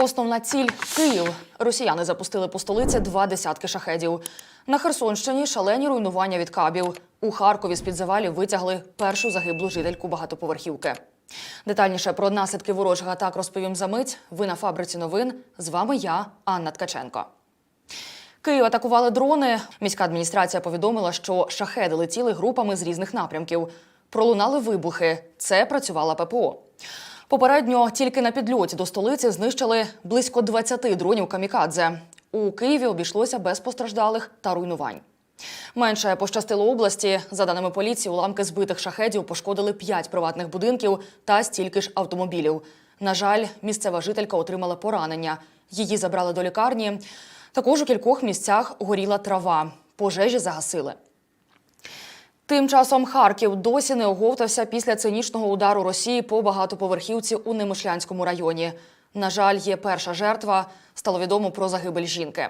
Основна ціль Київ. Росіяни запустили по столиці два десятки шахедів. На Херсонщині шалені руйнування від кабів. У Харкові з під завалів витягли першу загиблу жительку багатоповерхівки. Детальніше про наслідки ворожих атак розповім за мить. Ви на фабриці новин. З вами я, Анна Ткаченко. Київ атакували дрони. Міська адміністрація повідомила, що шахеди летіли групами з різних напрямків. Пролунали вибухи. Це працювала ППО. Попередньо тільки на підльоті до столиці знищили близько 20 дронів камікадзе. У Києві обійшлося без постраждалих та руйнувань. Менше пощастило області. За даними поліції, уламки збитих шахедів пошкодили 5 приватних будинків та стільки ж автомобілів. На жаль, місцева жителька отримала поранення. Її забрали до лікарні. Також у кількох місцях горіла трава. Пожежі загасили. Тим часом Харків досі не оговтався після цинічного удару Росії по багатоповерхівці у Немишлянському районі. На жаль, є перша жертва. Стало відомо про загибель жінки.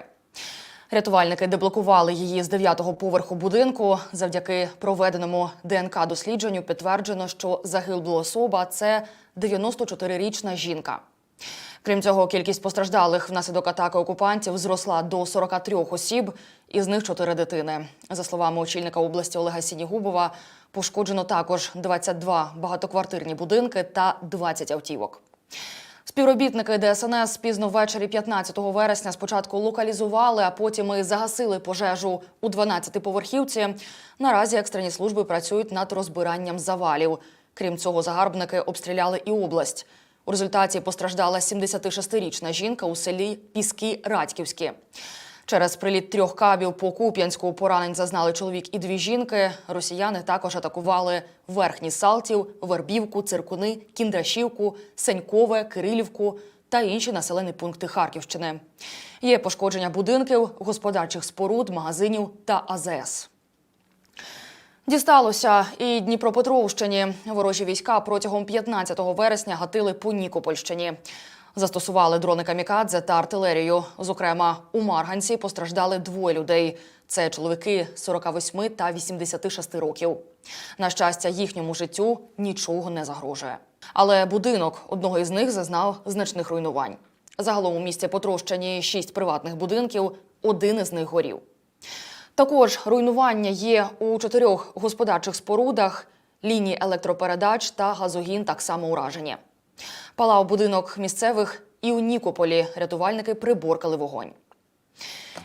Рятувальники деблокували її з дев'ятого поверху будинку. Завдяки проведеному ДНК дослідженню підтверджено, що загибла особа це 94-річна жінка. Крім цього, кількість постраждалих внаслідок атаки окупантів зросла до 43 осіб, із них 4 дитини. За словами очільника області Олега Сінігубова, пошкоджено також 22 багатоквартирні будинки та 20 автівок. Співробітники ДСНС пізно ввечері 15 вересня спочатку локалізували, а потім і загасили пожежу у 12-поверхівці. Наразі екстрені служби працюють над розбиранням завалів. Крім цього, загарбники обстріляли і область. У результаті постраждала 76-річна жінка у селі Піски Радьківські. Через приліт трьох кабів по Куп'янську поранень зазнали чоловік і дві жінки. Росіяни також атакували Верхній Салтів, Вербівку, Циркуни, Кіндрашівку, Сенькове, Кирилівку та інші населені пункти Харківщини. Є пошкодження будинків, господарчих споруд, магазинів та АЗС. Дісталося і Дніпропетровщині. Ворожі війська протягом 15 вересня гатили по Нікопольщині. Застосували дрони камікадзе та артилерію. Зокрема, у Марганці постраждали двоє людей. Це чоловіки 48 та 86 років. На щастя, їхньому життю нічого не загрожує. Але будинок одного із них зазнав значних руйнувань. Загалом у місті потрощені шість приватних будинків, один із них горів. Також руйнування є у чотирьох господарчих спорудах, лінії електропередач та газогін так само уражені. Палав будинок місцевих і у Нікополі рятувальники приборкали вогонь.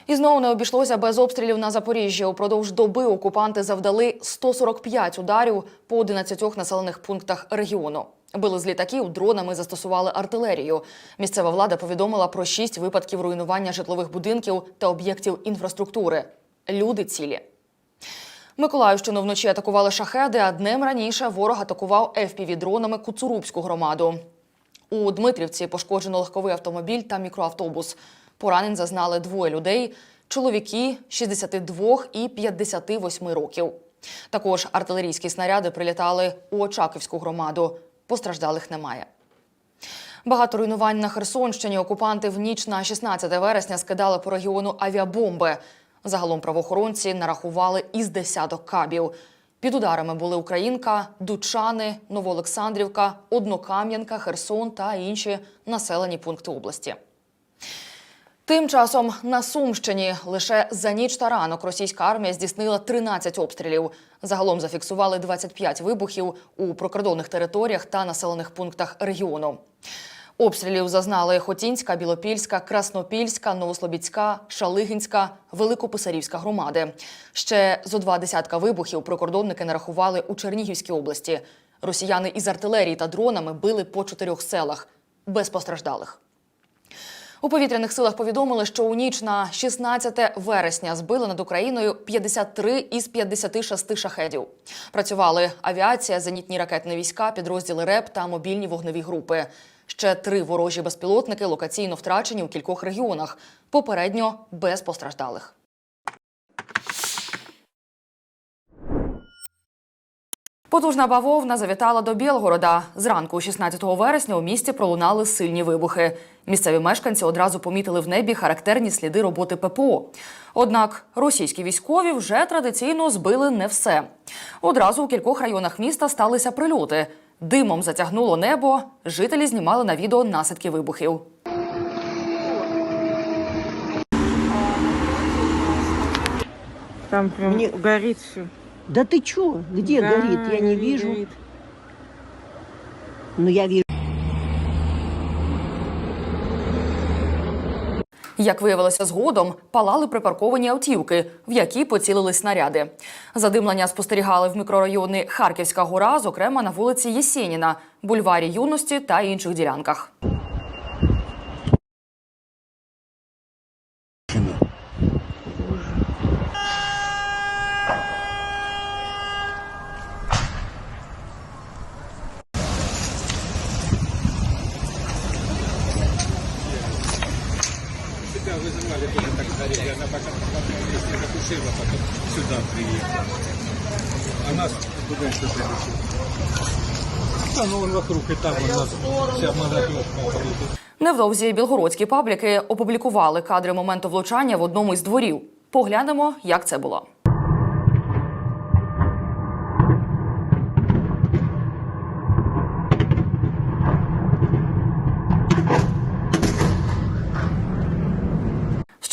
І знову не обійшлося без обстрілів на Запоріжжі. Упродовж доби окупанти завдали 145 ударів по 11 населених пунктах регіону. Били з літаків, дронами застосували артилерію. Місцева влада повідомила про шість випадків руйнування житлових будинків та об'єктів інфраструктури. Люди цілі. Миколаївщину вночі атакували шахеди, а днем раніше ворог атакував FPV-дронами Куцурубську громаду. У Дмитрівці пошкоджено легковий автомобіль та мікроавтобус. Поранень зазнали двоє людей – чоловіки 62 і 58 років. Також артилерійські снаряди прилітали у Очаківську громаду. Постраждалих немає. Багато руйнувань на Херсонщині окупанти в ніч на 16 вересня скидали по регіону авіабомби. Загалом правоохоронці нарахували із десяток кабів. Під ударами були Українка, Дучани, Новоолександрівка, Однокам'янка, Херсон та інші населені пункти області. Тим часом на Сумщині лише за ніч та ранок російська армія здійснила 13 обстрілів. Загалом зафіксували 25 вибухів у прикордонних територіях та населених пунктах регіону. Обстрілів зазнали Хотінська, Білопільська, Краснопільська, Новослобідська, Шалигінська, Великописарівська громади. Ще зо два десятка вибухів прикордонники нарахували у Чернігівській області. Росіяни із артилерії та дронами били по чотирьох селах без постраждалих. У повітряних силах повідомили, що у ніч на 16 вересня збили над Україною 53 із 56 шахедів. Працювали авіація, зенітні ракетні війська, підрозділи РЕП та мобільні вогневі групи. Ще три ворожі безпілотники локаційно втрачені у кількох регіонах. Попередньо без постраждалих. Потужна бавовна завітала до Білгорода. Зранку, 16 вересня, у місті пролунали сильні вибухи. Місцеві мешканці одразу помітили в небі характерні сліди роботи ППО. Однак російські військові вже традиційно збили не все. Одразу у кількох районах міста сталися прильоти. Димом затягнуло небо. Жителі знімали на відео наслідки вибухів. Там прям Мне- горит все. Да ты чё? Где горит? Я не вижу. Ну, я вижу. Як виявилося згодом, палали припарковані автівки, в які поцілили снаряди. Задимлення спостерігали в мікрорайоні Харківська гора, зокрема на вулиці Єсєніна, бульварі юності та інших ділянках. Вызывали тоже так горели. Она пока если затушила, потом сюда приехала. А нас куда еще прилетел? Да, ну он вокруг, и там у нас вся молодежь. Невдовзі білгородські пабліки опублікували кадри моменту влучання в одному із дворів. Поглянемо, як це було.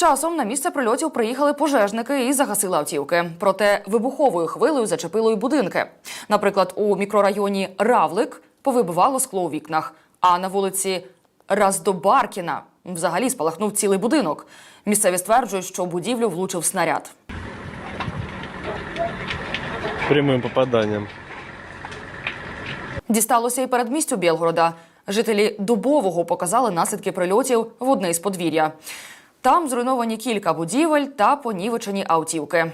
Часом на місце прильотів приїхали пожежники і загасили автівки. Проте вибуховою хвилею зачепило й будинки. Наприклад, у мікрорайоні Равлик повибивало скло у вікнах, а на вулиці Раздобаркіна взагалі спалахнув цілий будинок. Місцеві стверджують, що будівлю влучив снаряд. прямым попаданием. Дісталося і передмістю Білгорода. Жителі Дубового показали наслідки прильотів в одне із подвір'я. Там зруйновані кілька будівель та понівечені автівки.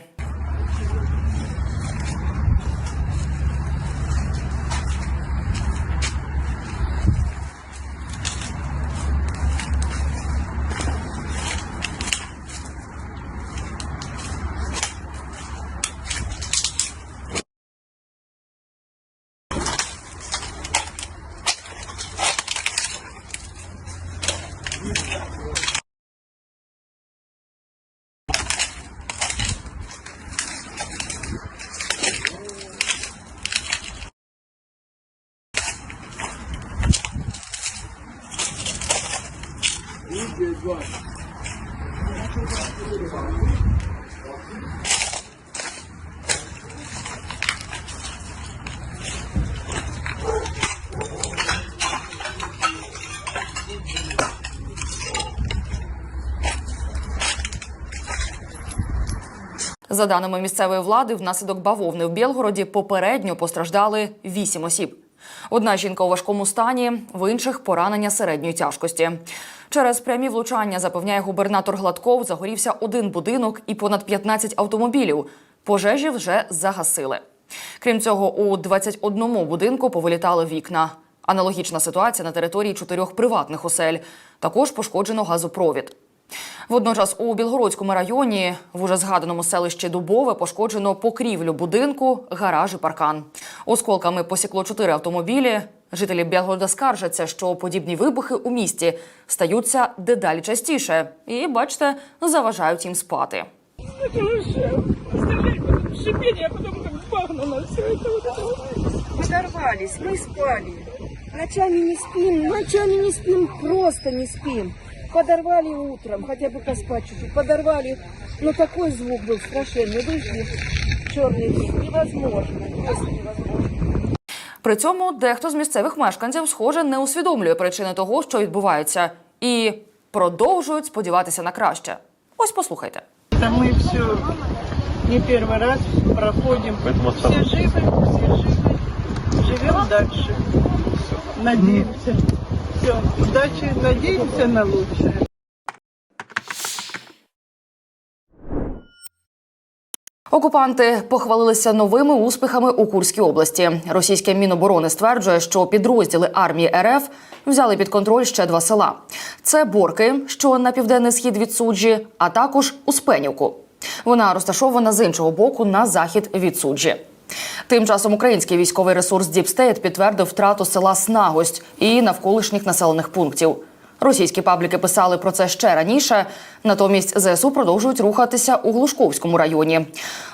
За даними місцевої влади, внаслідок бавовни в Білгороді попередньо постраждали вісім осіб. Одна жінка у важкому стані, в інших поранення середньої тяжкості. Через прямі влучання, запевняє губернатор Гладков, загорівся один будинок і понад 15 автомобілів. Пожежі вже загасили. Крім цього, у 21 будинку повилітали вікна. Аналогічна ситуація на території чотирьох приватних осель. Також пошкоджено газопровід. Водночас у Білгородському районі в уже згаданому селищі Дубове пошкоджено покрівлю будинку, гараж і паркан. Осколками посікло чотири автомобілі. Жителі Білгорода скаржаться, що подібні вибухи у місті стаються дедалі частіше і, бачите, заважають їм спати. шипение, а потом как бахнуло все это вот это вот. Подорвались, мы спали. Ночами не спим, ночами не спим, просто не спим. Подорвали утром, хотя бы поспать чуть-чуть. Подорвали, но такой звук был страшенный. Вышли черный дым. Невозможно, просто невозможно. При цьому дехто з місцевих мешканців, схоже, не усвідомлює причини того, що відбувається, і продовжують сподіватися на краще. Ось послухайте. Да мы все не первый раз проходим. Поэтому Все живы, все живы. Живем дальше. Надеемся. Все, удачи, надеемся на лучшее. Окупанти похвалилися новими успіхами у Курській області. Російське міноборони стверджує, що підрозділи армії РФ взяли під контроль ще два села: це Борки, що на південний схід від суджі, а також Успенівку. Вона розташована з іншого боку на захід від суджі. Тим часом український військовий ресурс Діпстейт підтвердив втрату села Снагость і навколишніх населених пунктів. Російські пабліки писали про це ще раніше. Натомість ЗСУ продовжують рухатися у Глушковському районі.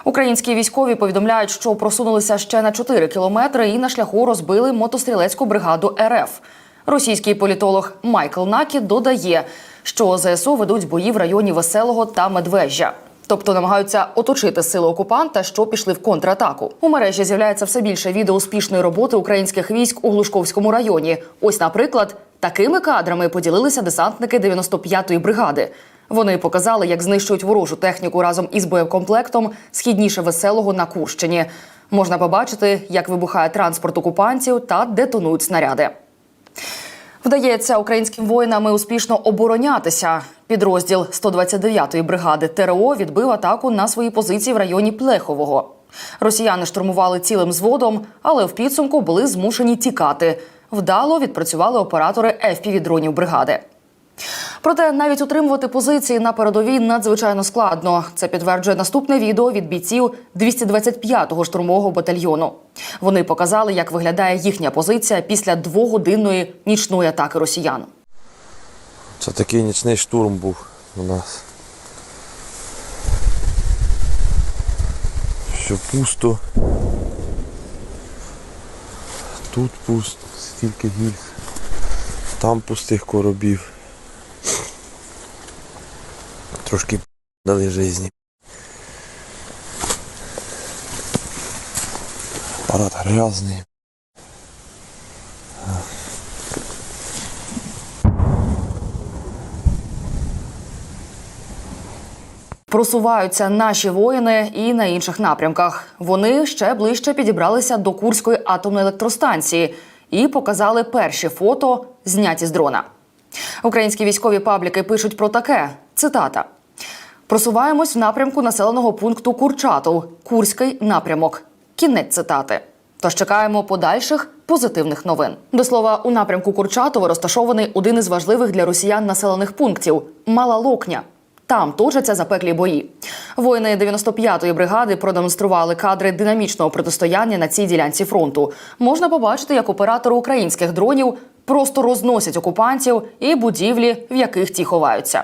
Українські військові повідомляють, що просунулися ще на 4 кілометри і на шляху розбили мотострілецьку бригаду РФ. Російський політолог Майкл Накі додає, що ЗСУ ведуть бої в районі Веселого та Медвежжя. Тобто намагаються оточити сили окупанта, що пішли в контратаку. У мережі з'являється все більше відео успішної роботи українських військ у Глушковському районі. Ось, наприклад, такими кадрами поділилися десантники 95-ї бригади. Вони показали, як знищують ворожу техніку разом із боєкомплектом східніше веселого на Курщині. Можна побачити, як вибухає транспорт окупантів та детонують снаряди. Вдається українським воїнам успішно оборонятися. Підрозділ 129-ї бригади ТРО відбив атаку на свої позиції в районі Плехового. Росіяни штурмували цілим зводом, але в підсумку були змушені тікати. Вдало відпрацювали оператори FPV-дронів бригади. Проте навіть утримувати позиції на передовій надзвичайно складно. Це підтверджує наступне відео від бійців 225-го штурмового батальйону. Вони показали, як виглядає їхня позиція після двогодинної нічної атаки росіян. Це такий нічний штурм був у нас. Що пусто. Тут пусто, скільки гільз. Там пустих коробів. Трошки дали житті. Апарат грязний. Просуваються наші воїни і на інших напрямках. Вони ще ближче підібралися до Курської атомної електростанції і показали перші фото, зняті з дрона. Українські військові пабліки пишуть про таке: цитата. Просуваємось в напрямку населеного пункту Курчатов, Курський напрямок. Кінець цитати. Тож чекаємо подальших позитивних новин. До слова, у напрямку Курчатова розташований один із важливих для росіян населених пунктів Мала Локня. Там точаться запеклі бої. Воїни 95-ї бригади продемонстрували кадри динамічного протистояння на цій ділянці фронту. Можна побачити, як оператори українських дронів просто розносять окупантів і будівлі, в яких ті ховаються.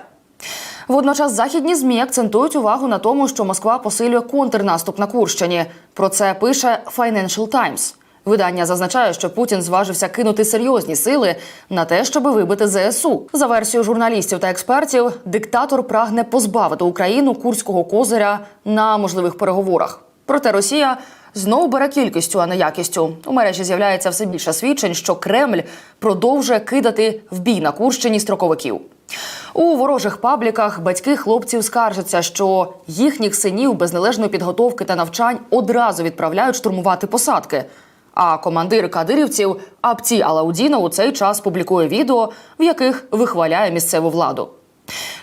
Водночас західні змі акцентують увагу на тому, що Москва посилює контрнаступ на Курщині. Про це пише Financial Times. Видання зазначає, що Путін зважився кинути серйозні сили на те, щоб вибити ЗСУ. За версією журналістів та експертів, диктатор прагне позбавити Україну курського козиря на можливих переговорах. Проте Росія знову бере кількістю, а не якістю. У мережі з'являється все більше свідчень, що Кремль продовжує кидати в бій на Курщині строковиків. У ворожих пабліках батьки хлопців скаржаться, що їхніх синів без належної підготовки та навчань одразу відправляють штурмувати посадки. А командир кадирівців Апці Алаудіна у цей час публікує відео, в яких вихваляє місцеву владу.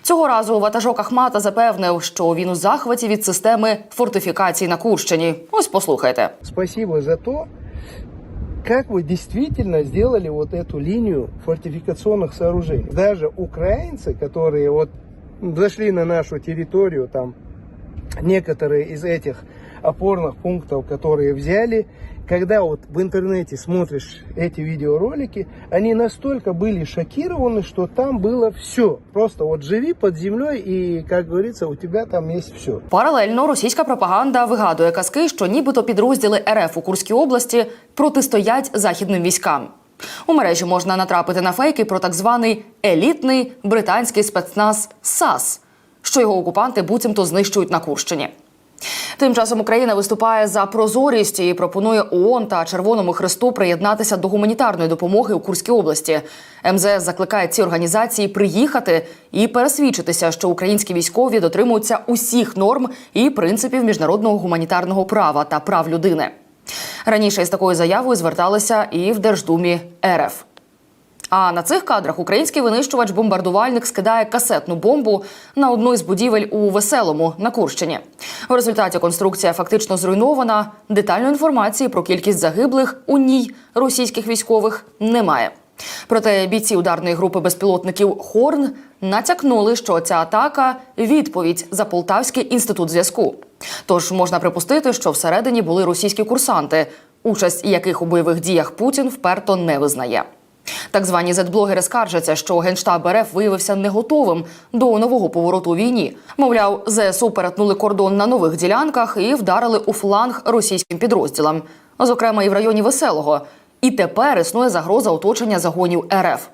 Цього разу ватажок Ахмата запевнив, що він у захваті від системи фортифікацій на Курщині. Ось послухайте. Спасибо за то, как вы действительно сделали вот эту линию фортификационных сооружений. Даже украинцы, которые вот зашли на нашу территорию, там некоторые из этих опорных пунктов, которые взяли, когда вот в интернете смотришь эти видеоролики, они настолько были шокированы, что там было все. Просто вот живи под землей и, как говорится, у тебя там есть все. Паралельно російська пропаганда вигадує казки, що нібито підрозділи РФ у Курській області протистоять західним військам. У мережі можна натрапити на фейки про так званий елітний британський спецназ САС, що його окупанти буцімто знищують на Курщині. Тим часом Україна виступає за прозорість і пропонує ООН та Червоному Христу приєднатися до гуманітарної допомоги у Курській області. МЗС закликає ці організації приїхати і пересвідчитися, що українські військові дотримуються усіх норм і принципів міжнародного гуманітарного права та прав людини. Раніше із такою заявою зверталися і в Держдумі РФ. А на цих кадрах український винищувач-бомбардувальник скидає касетну бомбу на одну із будівель у Веселому на Курщині. В результаті конструкція фактично зруйнована. Детальної інформації про кількість загиблих у ній російських військових немає. Проте бійці ударної групи безпілотників Хорн натякнули, що ця атака відповідь за Полтавський інститут зв'язку. Тож можна припустити, що всередині були російські курсанти, участь яких у бойових діях Путін вперто не визнає. Так звані зетблогери скаржаться, що генштаб РФ виявився не готовим до нового повороту війні. Мовляв, ЗСУ перетнули кордон на нових ділянках і вдарили у фланг російським підрозділам, зокрема і в районі Веселого. І тепер існує загроза оточення загонів РФ.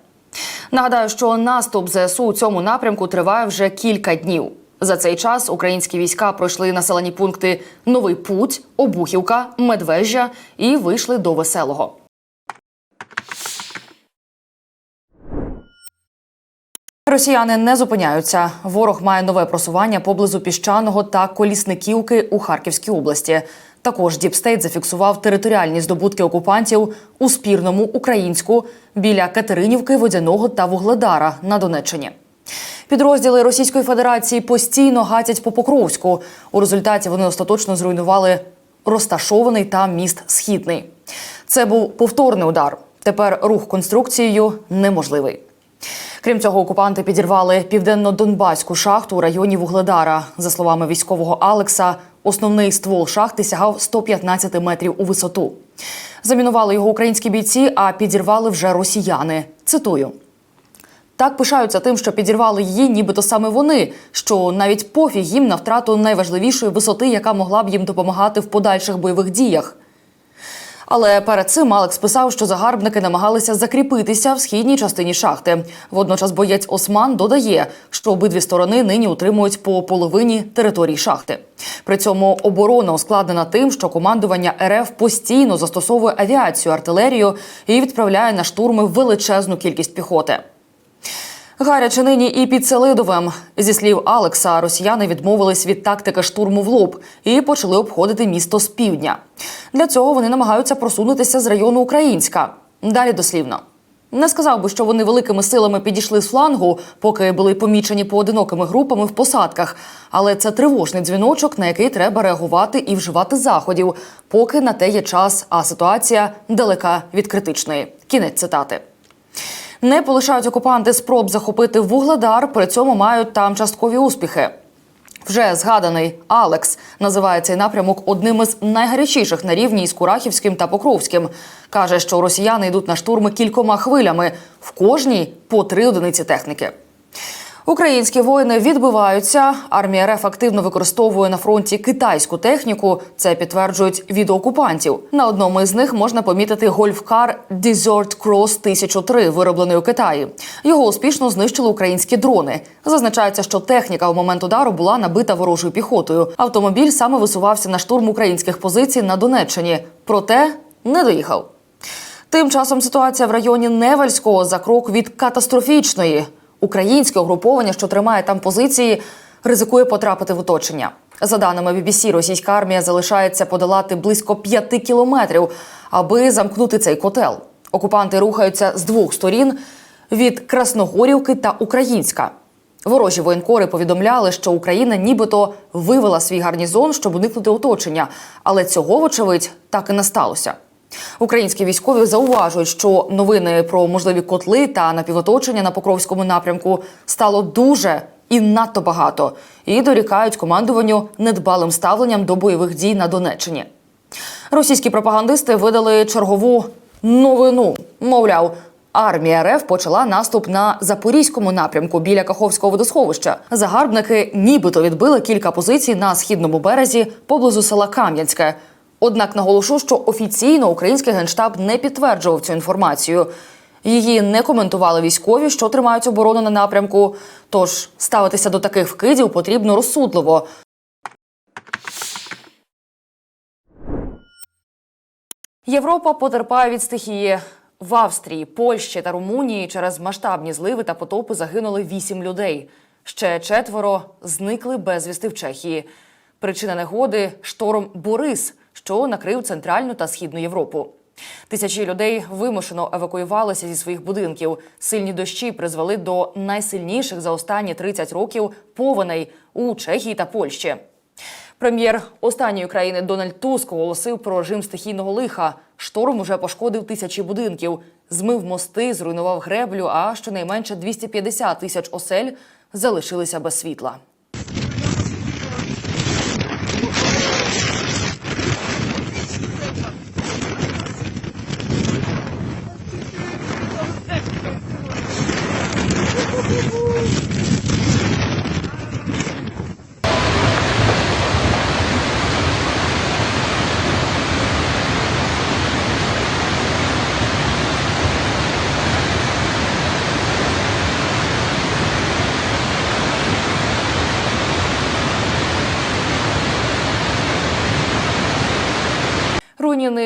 Нагадаю, що наступ ЗСУ у цьому напрямку триває вже кілька днів. За цей час українські війська пройшли населені пункти Новий Путь, Обухівка, Медвежжя і вийшли до Веселого. Росіяни не зупиняються. Ворог має нове просування поблизу піщаного та колісниківки у Харківській області. Також Діпстейт зафіксував територіальні здобутки окупантів у спірному українську біля Катеринівки, Водяного та Вугледара на Донеччині. Підрозділи Російської Федерації постійно гатять по Покровську. У результаті вони остаточно зруйнували розташований там міст Східний. Це був повторний удар. Тепер рух конструкцією неможливий. Крім цього, окупанти підірвали південно-донбаську шахту у районі Вугледара. За словами військового Алекса, основний ствол шахти сягав 115 метрів у висоту. Замінували його українські бійці, а підірвали вже росіяни. Цитую. Так пишаються тим, що підірвали її, нібито саме вони, що навіть пофіг їм на втрату найважливішої висоти, яка могла б їм допомагати в подальших бойових діях. Але перед цим Алекс писав, що загарбники намагалися закріпитися в східній частині шахти. Водночас боєць Осман додає, що обидві сторони нині утримують по половині території шахти. При цьому оборона ускладнена тим, що командування РФ постійно застосовує авіацію, артилерію і відправляє на штурми величезну кількість піхоти. Гаряче нині і під Селидовим. Зі слів Алекса, росіяни відмовились від тактики штурму в лоб і почали обходити місто з півдня. Для цього вони намагаються просунутися з району Українська. Далі дослівно. Не сказав би, що вони великими силами підійшли з флангу, поки були помічені поодинокими групами в посадках. Але це тривожний дзвіночок, на який треба реагувати і вживати заходів, поки на те є час, а ситуація далека від критичної. Кінець цитати. Не полишають окупанти спроб захопити вугледар, при цьому мають там часткові успіхи. Вже згаданий Алекс називає цей напрямок одним із найгарячіших на рівні із Курахівським та Покровським. Каже, що росіяни йдуть на штурми кількома хвилями, в кожній по три одиниці техніки. Українські воїни відбиваються. Армія РФ активно використовує на фронті китайську техніку. Це підтверджують відеоокупантів. На одному із них можна помітити гольфкар Desert Cross 1003, вироблений у Китаї. Його успішно знищили українські дрони. Зазначається, що техніка у момент удару була набита ворожою піхотою. Автомобіль саме висувався на штурм українських позицій на Донеччині, проте не доїхав. Тим часом ситуація в районі Невельського за крок від катастрофічної. Українське угруповання, що тримає там позиції, ризикує потрапити в оточення. За даними BBC, російська армія залишається подолати близько п'яти кілометрів, аби замкнути цей котел. Окупанти рухаються з двох сторін від Красногорівки та Українська. Ворожі воєнкори повідомляли, що Україна нібито вивела свій гарнізон, щоб уникнути оточення, але цього, вочевидь, так і не сталося. Українські військові зауважують, що новини про можливі котли та напівоточення на Покровському напрямку стало дуже і надто багато, і дорікають командуванню недбалим ставленням до бойових дій на Донеччині. Російські пропагандисти видали чергову новину. Мовляв, армія РФ почала наступ на запорізькому напрямку біля Каховського водосховища. Загарбники нібито відбили кілька позицій на східному березі поблизу села Кам'янське. Однак наголошу, що офіційно український генштаб не підтверджував цю інформацію. Її не коментували військові, що тримають оборону на напрямку. Тож ставитися до таких вкидів потрібно розсудливо. Європа потерпає від стихії. В Австрії, Польщі та Румунії через масштабні зливи та потопи загинули вісім людей. Ще четверо зникли безвісти в Чехії. Причина негоди шторм Борис, що накрив центральну та східну Європу. Тисячі людей вимушено евакуювалися зі своїх будинків. Сильні дощі призвели до найсильніших за останні 30 років повеней у Чехії та Польщі. Прем'єр останньої країни Дональд Туск оголосив про режим стихійного лиха. Шторм уже пошкодив тисячі будинків, змив мости, зруйнував греблю. А щонайменше 250 тисяч осель залишилися без світла.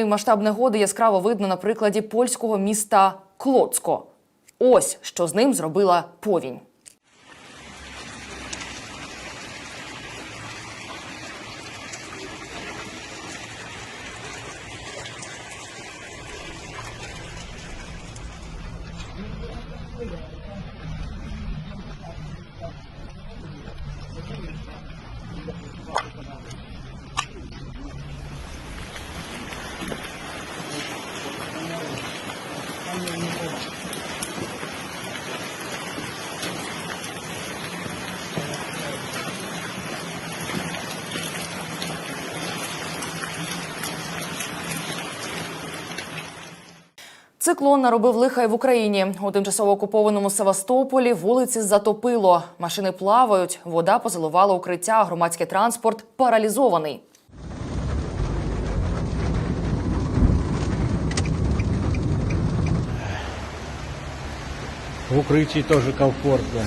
Масштаб негоди яскраво видно на прикладі польського міста Клоцко. Ось що з ним зробила повінь. Циклон наробив лиха й в Україні. У тимчасово окупованому Севастополі вулиці затопило. Машини плавають, вода позаливала укриття, громадський транспорт паралізований. В укрытии тоже комфортно.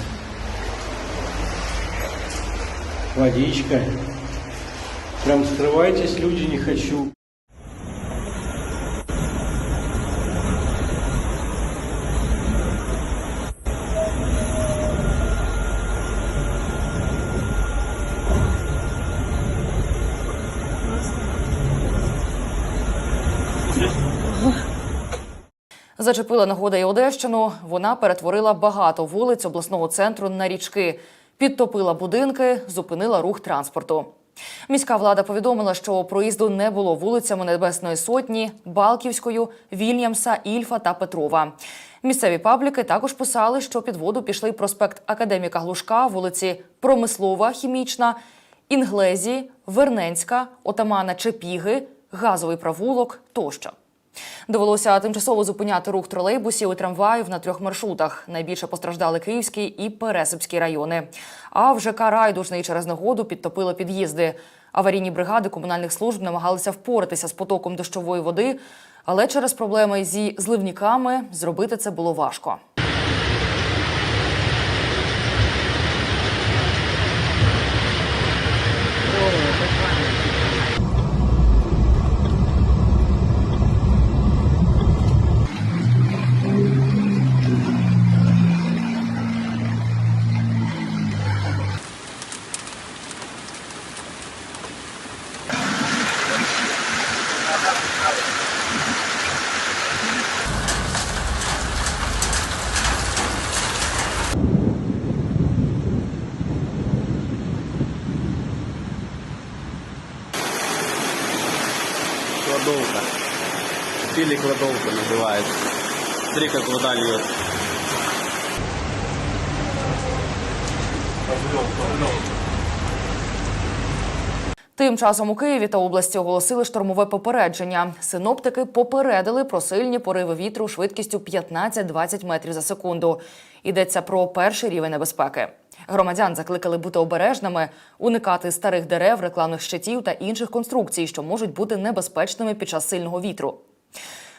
Водичка. Прям скрывайтесь, люди, не хочу. Зачепила нагода і Одещину. Вона перетворила багато вулиць обласного центру на річки, підтопила будинки, зупинила рух транспорту. Міська влада повідомила, що проїзду не було вулицями Небесної Сотні, Балківською, Вільямса, Ільфа та Петрова. Місцеві пабліки також писали, що під воду пішли проспект Академіка Глушка, вулиці Промислова, Хімічна, Інглезі, Верненська, Отамана Чепіги, Газовий провулок тощо. Довелося тимчасово зупиняти рух тролейбусів і трамваїв на трьох маршрутах. Найбільше постраждали Київський і Пересипський райони. А в ЖК Райдужний через негоду підтопили під'їзди. Аварійні бригади комунальних служб намагалися впоратися з потоком дощової води, але через проблеми зі зливниками зробити це було важко. Кладовка. Или кладовка называется. Смотри, как вода льет. Тим часом у Києві та області оголосили штормове попередження. Синоптики попередили про сильні пориви вітру швидкістю 15-20 метрів за секунду. Йдеться про перший рівень небезпеки. Громадян закликали бути обережними, уникати старих дерев, рекламних щитів та інших конструкцій, що можуть бути небезпечними під час сильного вітру.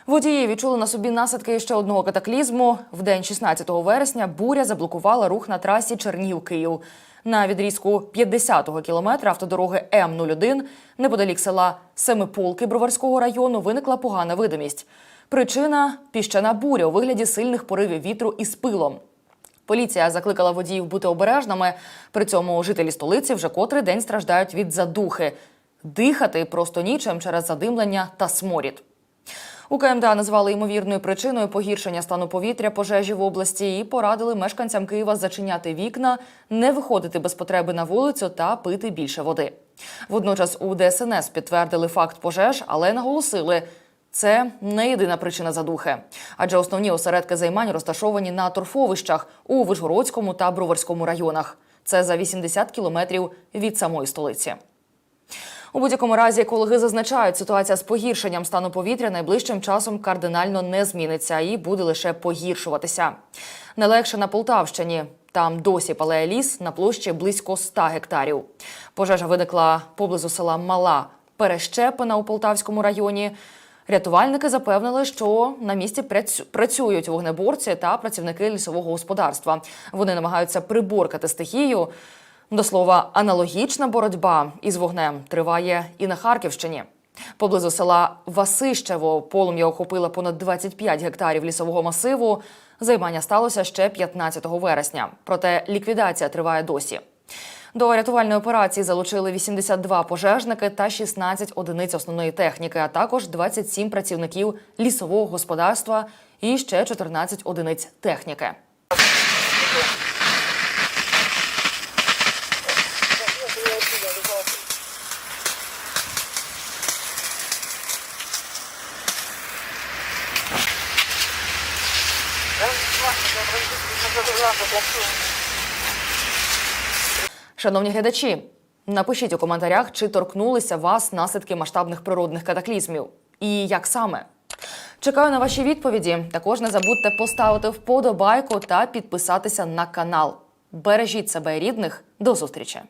Водії відчули на собі наслідки ще одного катаклізму. В день 16 вересня буря заблокувала рух на трасі Чернігів-Київ. На відрізку 50-го кілометра автодороги М-01 неподалік села Семиполки Броварського району виникла погана видимість. Причина піщана буря у вигляді сильних поривів вітру із пилом. Поліція закликала водіїв бути обережними. При цьому жителі столиці вже котрий день страждають від задухи. Дихати просто нічим через задимлення та сморід. У КМДА назвали ймовірною причиною погіршення стану повітря пожежі в області і порадили мешканцям Києва зачиняти вікна, не виходити без потреби на вулицю та пити більше води. Водночас у ДСНС підтвердили факт пожеж, але наголосили. Це не єдина причина задухи, адже основні осередки займань розташовані на торфовищах у Вишгородському та Броварському районах. Це за 80 кілометрів від самої столиці. У будь-якому разі екологи зазначають, ситуація з погіршенням стану повітря найближчим часом кардинально не зміниться і буде лише погіршуватися. Не легше на Полтавщині. Там досі палає ліс на площі близько 100 гектарів. Пожежа виникла поблизу села Мала Перещепина у Полтавському районі. Рятувальники запевнили, що на місці працю- працюють вогнеборці та працівники лісового господарства. Вони намагаються приборкати стихію. До слова, аналогічна боротьба із вогнем триває і на Харківщині. Поблизу села Васищево полум'я охопило понад 25 гектарів лісового масиву. Займання сталося ще 15 вересня. Проте ліквідація триває досі. До рятувальної операції залучили 82 пожежники та 16 одиниць основної техніки, а також 27 працівників лісового господарства і ще 14 одиниць техніки. Шановні глядачі, напишіть у коментарях, чи торкнулися вас наслідки масштабних природних катаклізмів. І як саме? Чекаю на ваші відповіді. Також не забудьте поставити вподобайку та підписатися на канал. Бережіть себе рідних. До зустрічі!